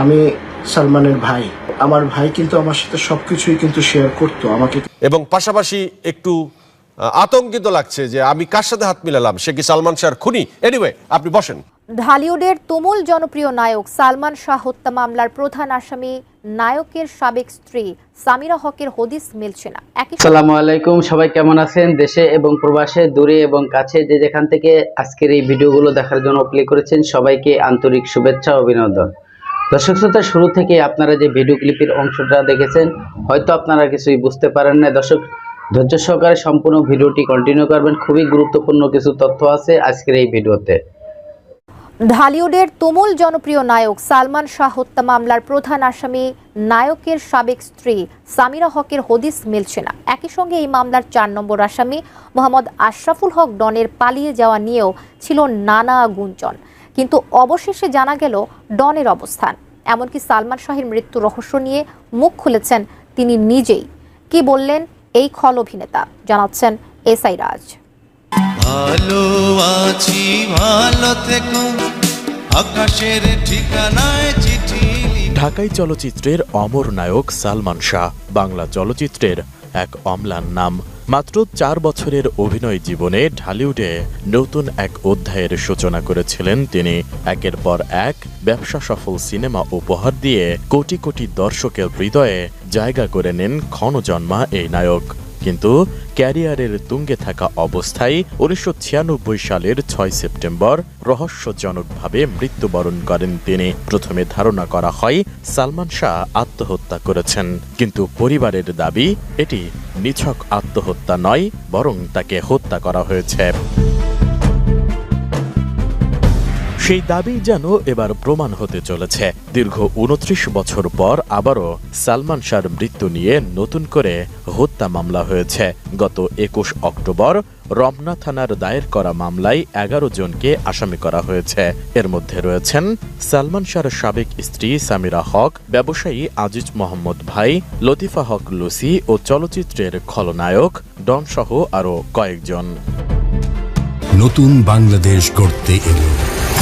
আমি সালমানের ভাই। আমার ভাই কিন্তু আমার সাথে সবকিছুই কিন্তু শেয়ার করতো আমাকে এবং পাশাপাশি একটু আতঙ্কিত লাগছে যে আমি কার সাথে হাত মিলালাম সে কি সালমান শাহর খুনি? এনিওয়ে আপনি বসেন। ঢালিউডের তুমুল জনপ্রিয় নায়ক সালমান শাহ হত্যা মামলার প্রধান আসামি নায়কের সাবেক স্ত্রী সামিরা হকের হদিস মিলছে না। আসসালামু আলাইকুম সবাই কেমন আছেন? দেশে এবং প্রবাসে দূরে এবং কাছে যে যেখান থেকে আজকের এই ভিডিওগুলো দেখার জন্য প্লে করেছেন সবাইকে আন্তরিক শুভেচ্ছা অভিনন্দন। দর্শক শ্রোতা, শুরু থেকে আপনারা যে ভিডিও ক্লিপের অংশটা দেখেছেন, হয়তো আপনারা কিছুই বুঝতে পারেন না দর্শক, ধৈর্য সহকারে সম্পূর্ণ ভিডিওটি কন্টিনিউ করবেন। খুবই গুরুত্বপূর্ণ কিছু তথ্য আছে আজকের এই ভিডিওতে ঢালিউডের তুমুল জনপ্রিয় নায়ক সালমান শাহ হত্যা মামলার প্রধান আসামি, নায়কের সাবেক স্ত্রী সামিরা হকের হদিস মিলছে না। একই সঙ্গে এই মামলার চার নম্বর আসামি মোহাম্মদ আশরাফুল হক ডনের পালিয়ে যাওয়া নিয়েও ছিল নানা গুঞ্জন। কিন্তু অবশেষে জানা গেল ডনের অবস্থান। এমনকি সালমান শাহের মৃত্যু রহস্য নিয়ে মুখ খুলেছেন তিনি নিজেই। কি বললেন এই খল অভিনেতা? জানাচ্ছেন এসআই রাজ। ভালো আছি ভালো থেকো। আকাশের ঠিকানায় চিঠি ঢাকাই চলচ্চিত্রের অমর নায়ক সালমান শাহ বাংলা চলচ্চিত্রের এক অম্লান নাম। মাত্র চার বছরের অভিনয় জীবনে ঢালিউডে নতুন এক অধ্যায়ের সূচনা করেছিলেন তিনি। একের পর এক ব্যবসা সফল সিনেমা উপহার দিয়ে কোটি কোটি দর্শকের হৃদয়ে জায়গা করে নেন ক্ষণজন্মা এই নায়ক। কিন্তু ক্যারিয়ারের তুঙ্গে থাকা অবস্থায় উনিশশো ছিয়ানব্বই সালের ছয় সেপ্টেম্বর রহস্যজনকভাবে মৃত্যুবরণ করেন তিনি। প্রথমে ধারণা করা হয়, সালমান শাহ আত্মহত্যা করেছেন। কিন্তু পরিবারের দাবি, এটি নিছক আত্মহত্যা নয়, বরং তাকে হত্যা করা হয়েছে। সেই দাবি যেন এবার প্রমাণ হতে চলেছে। দীর্ঘ উনত্রিশ বছর পর আবারও সালমান শাহর মৃত্যু নিয়ে নতুন করে হত্যা মামলা হয়েছে। গত একুশ অক্টোবর রমনা থানার দায়ের করা মামলায় এগারো জনকে আসামি করা হয়েছে। এর মধ্যে রয়েছেন সালমান শাহর সাবেক স্ত্রী সামিরা হক, ব্যবসায়ী আজিজ মোহাম্মদ ভাই, লতিফা হক লুসি ও চলচ্চিত্রের খলনায়ক ডন সহ আরও কয়েকজন। নতুন বাংলাদেশ গড়তে এলো।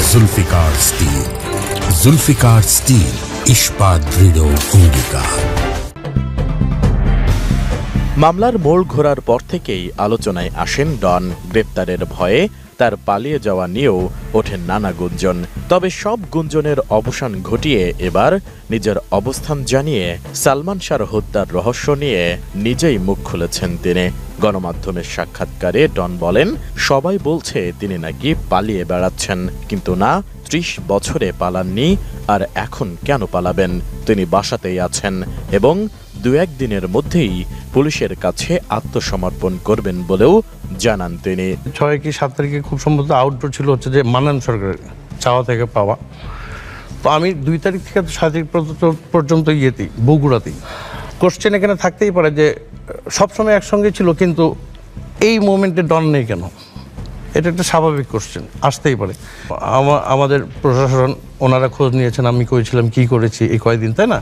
जुल्फिकार स्टील। जुल्फिकार स्टील इश्पा दृढ़ो अंगिका মামলার মোড় ঘোরার পর থেকেই আলোচনায় আসেন ডন। গ্রেপ্তারের ভয়ে তার পালিয়ে যাওয়া নিয়েও ওঠেন নানা গুঞ্জন। তবে সব গুঞ্জনের অবসান ঘটিয়ে এবার নিজের অবস্থান জানিয়ে সালমান শাহর হত্যার রহস্য নিয়ে নিজেই মুখ খুলেছেন তিনি। গণমাধ্যমের সাক্ষাৎকারে ডন বলেন, সবাই বলছে তিনি নাকি পালিয়ে বেড়াচ্ছেন, কিন্তু না, ত্রিশ বছরে পালাননি, আর এখন কেন পালাবেন? তিনি বাসাতেই আছেন এবং দু একদিনের মধ্যেই পুলিশের কাছে আত্মসমর্পণ করবেন বলেও জানান তিনি। ছয় কি সাত তারিখে খুব সম্ভবত আউটডোর ছিল হচ্ছে যে মানান সরকারের চাওয়া থেকে পাওয়া। তো আমি দুই তারিখ থেকে সাত তারিখ পর্যন্ত- ইয়েতেই, বগুড়াতেই। কোশ্চেন এখানে থাকতেই পারে যে সবসময় একসঙ্গে ছিল কিন্তু এই মোমেন্টে ডন নেই কেন? এটা একটা স্বাভাবিক কোশ্চেন আসতেই পারে। আমাদের প্রশাসন, ওনারা খোঁজ নিয়েছেন, আমি করেছিলাম কি করেছি, এই কয়দিন, তাই না?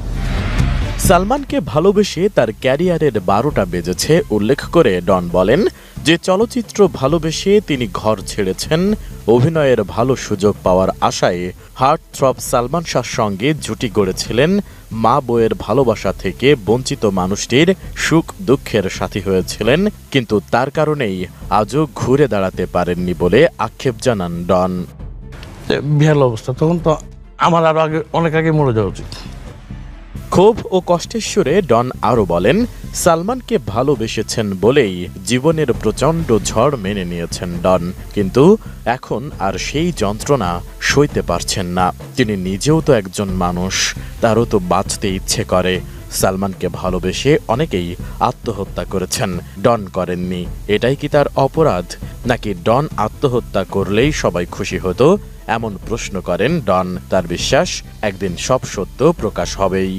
সালমানকে ভালোবেসে তার ক্যারিয়ারের বারোটা বেজেছে, উল্লেখ করে ডন বলেন, যে চলচ্চিত্র ভালোবেসে তিনি ঘর ছেড়েছেন, অভিনয়ের ভালো সুযোগ পাওয়ার আশায় হার্ট থ্রব সালমান শাহর সঙ্গে জুটি গড়েছিলেন। মা বইয়ের ভালোবাসা থেকে বঞ্চিত মানুষটির সুখ দুঃখের সাথী হয়েছিলেন, কিন্তু তার কারণেই আজও ঘুরে দাঁড়াতে পারেননি বলে আক্ষেপ জানান ডন। বিহাল অবস্থা, তখন তো আমার আরও আগে, অনেক আগে মরে যাওয়া উচিত। ক্ষোভ ও কষ্টের সুরে ডন আরও বলেন, সালমানকে ভালোবেসেছেন বলেই জীবনের প্রচণ্ড ঝড় মেনে নিয়েছেন ডন। কিন্তু এখন আর সেই যন্ত্রণা সইতে পারছেন না। তিনি নিজেও তো একজন মানুষ, তারও তো বাঁচতে ইচ্ছে করে। সালমানকে ভালোবেসে অনেকেই আত্মহত্যা করেছেন। ডন করেননি। এটাই কি তার অপরাধ? নাকি ডন আত্মহত্যা করলেই সবাই খুশি হতো? এমন প্রশ্ন করেন ডন তার বিশ্বাস একদিন সব সত্য প্রকাশ হবেই।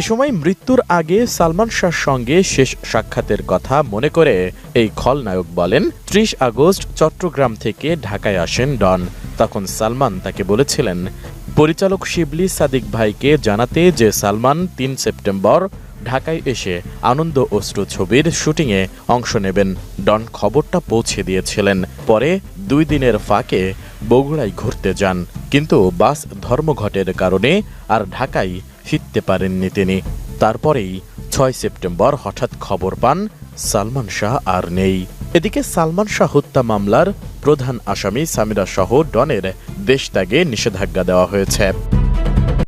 এ সময় মৃত্যুর আগে সালমান শাহর সঙ্গে শেষ সাক্ষাতের কথা মনে করে এই খলনায়ক বলেন ত্রিশ আগস্ট চট্টগ্রাম থেকে ঢাকায় আসেন ডন। তখন সালমান তাকে বলেছিলেন পরিচালক শিবলি সাদিক ভাইকে জানাতে যে সালমান তিন সেপ্টেম্বর ঢাকায় এসে আনন্দ অশ্রু ছবির শুটিংয়ে অংশ নেবেন ডন খবরটা পৌঁছে দিয়েছিলেন। পরে দুই দিনের ফাঁকে বগুড়ায় ঘুরতে যান। কিন্তু বাস ধর্মঘটের কারণে আর ঢাকায় ফিরতে পারেননি তিনি। তারপরেই ছয় সেপ্টেম্বর হঠাৎ খবর পান, সালমান শাহ আর নেই। এদিকে সালমান শাহ হত্যা মামলার প্রধান আসামি সামিরা সহ ডনের দেশত্যাগে নিষেধাজ্ঞা দেওয়া হয়েছে।